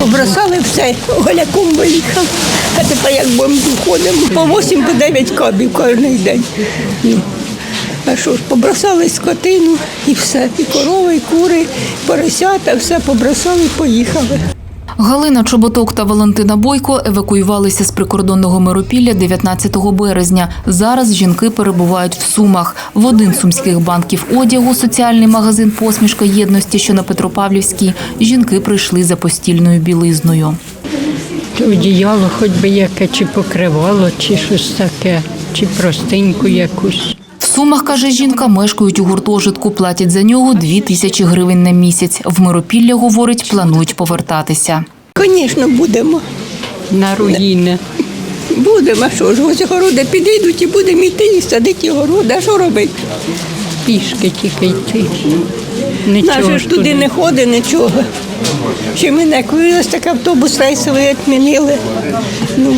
Бросали все, голяком виїхав. А тепер як бомбу ходимо. По 8 по 9 кабів кожен день. Ну, А що ж, побросали скотину і все. І корови, і кури, і поросята, все побросали, поїхали. Галина Чоботок та Валентина Бойко евакуювалися з прикордонного Миропілля 19 березня. Зараз жінки перебувають в Сумах. В один сумських банків одягу, соціальний магазин Посмішка єдності, що на Петропавлівській, жінки прийшли за постільною білизною. Одіяло хоч би яке, чи покривало, чи щось таке, чи простеньку якусь. Сумах, каже жінка, мешкають у гуртожитку, платять за нього 2 тисячі гривень на місяць. В Миропілля, говорить, планують повертатися. Звісно, будемо. На руїни. Будемо, а що ж, ось городи підійдуть і будемо йти і садити городи. А що робити? Пішки тільки йти. Нічого ж туди не ходить, нічого. Ще мене курилось, так автобус рейсовий відмінили. Ну,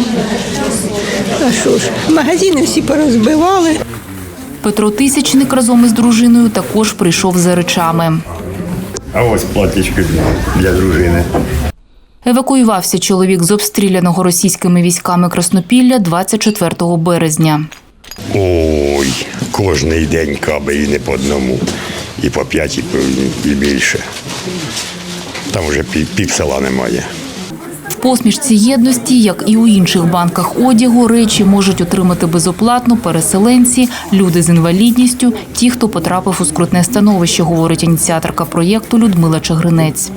а що ж, магазини всі порозбивали. Петро Тисячник разом із дружиною також прийшов за речами. А ось платічко для дружини. Евакуювався чоловік з обстріляного російськими військами Краснопілля 24 березня. Ой, кожний день каби і не по одному. І по п'ять, і, і більше. Там вже пів села немає. Посмішці єдності, як і у інших банках одягу, речі можуть отримати безоплатно переселенці, люди з інвалідністю, ті, хто потрапив у скрутне становище, говорить ініціаторка проєкту Людмила Чагринець.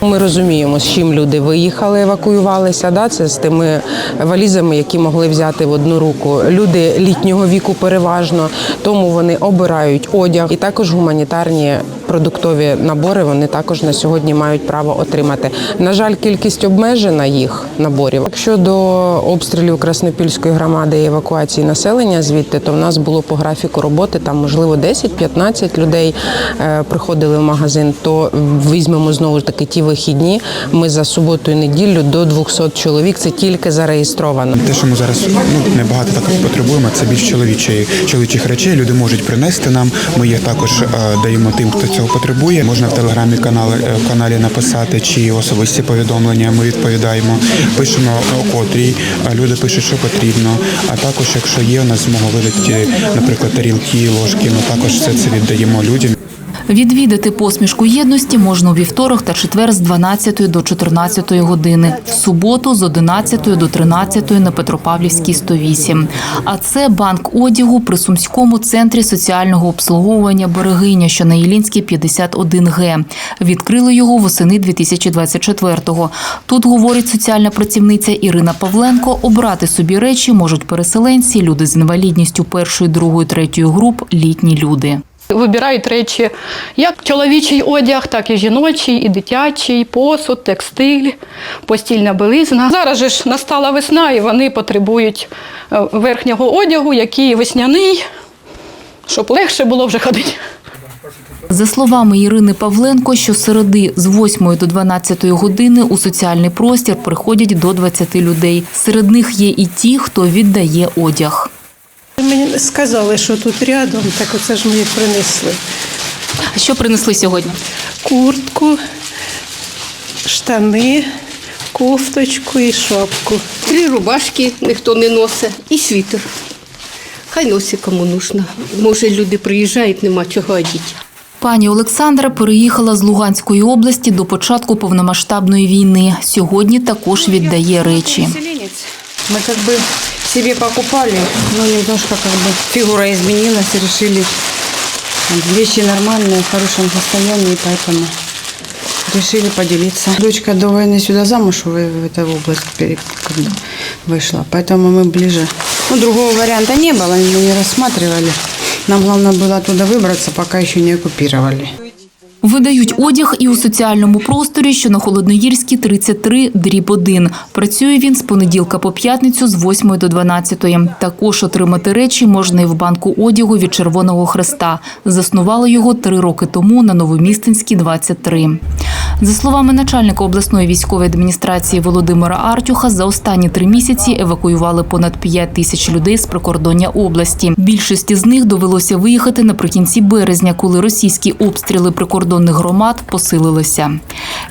Ми розуміємо, з чим люди виїхали, евакуювалися. Да? Це з тими валізами, які могли взяти в одну руку. Люди літнього віку переважно, тому вони обирають одяг і також гуманітарні продуктові набори. Вони також на сьогодні мають право отримати. На жаль, кількість обмежена їх наборів. Щодо обстрілів Краснопільської громади і евакуації населення звідти, то в нас було по графіку роботи там можливо 10-15 людей е, приходили в магазин. То візьмемо знову ж таки ті вихідні. Ми за суботу і неділю до 200 чоловік. Це тільки зареєстровано. Те, що ми зараз ну небагато так потребуємо, це більш чоловічої чоловічих речей. Люди можуть принести нам. Ми їх також е, даємо тим, хто цього потребує. Можна в телеграмі канали в каналі написати чи особисті повідомлення. Ми відповідаємо, пишемо о котрій. е, Люди пишуть, що потрібно. А також, якщо є у нас змога видати, наприклад, тарілки, ложки, ми також все це віддаємо людям. Відвідати посмішку єдності можна у вівторок та четвер з 12 до 14 години, в суботу з 11 до 13 на Петропавлівській 108. А це банк одягу при Сумському центрі соціального обслуговування Берегиня, що на Єлінській 51Г. Відкрили його восени 2024-го. Тут, говорить соціальна працівниця Ірина Павленко, обрати собі речі можуть переселенці, люди з інвалідністю першої, другої, третьої груп, літні люди. Вибирають речі як чоловічий одяг, так і жіночий, і дитячий, посуд, текстиль, постільна білизна. Зараз же ж настала весна, і вони потребують е, верхнього одягу, який весняний, щоб легше було вже ходити. За словами Ірини Павленко, щосереди з 8 до 12 години у соціальний простір приходять до 20 людей. Серед них є і ті, хто віддає одяг. Сказали, що тут рядом, так оце ж мені принесли. А що принесли сьогодні? Куртку, штани, кофточку і шапку. Три рубашки ніхто не носить і світер. Хай носить кому нужно. Може, люди приїжджають, нема чого одіти. Пані Олександра переїхала з Луганської області до початку повномасштабної війни. Сьогодні також віддає речі. Как бы себе покупали, но немножко как бы фигура изменилась решили вещи нормальные, в хорошем состоянии, поэтому решили поделиться. Дочка до войны сюда замуж в, в эту область вышла, поэтому мы ближе. Ну, другого варианта не было, мы не рассматривали. Нам главное было оттуда выбраться, пока еще не оккупировали. Видають одяг і у соціальному просторі, що на Холодноїрській 33, дріб 1. Працює він з понеділка по п'ятницю з 8 до 12. Також отримати речі можна і в банку одягу від Червоного Хреста. Заснували його три роки тому на Новомістинській 23. За словами начальника обласної військової адміністрації Володимира Артюха, за останні три місяці евакуювали понад 5 тисяч людей з прикордоння області. Більшості з них довелося виїхати наприкінці березня, коли російські обстріли прикордонних громад посилилися.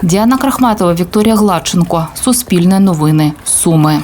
Діана Крахматова, Вікторія Гладченко. Суспільне новини. Суми.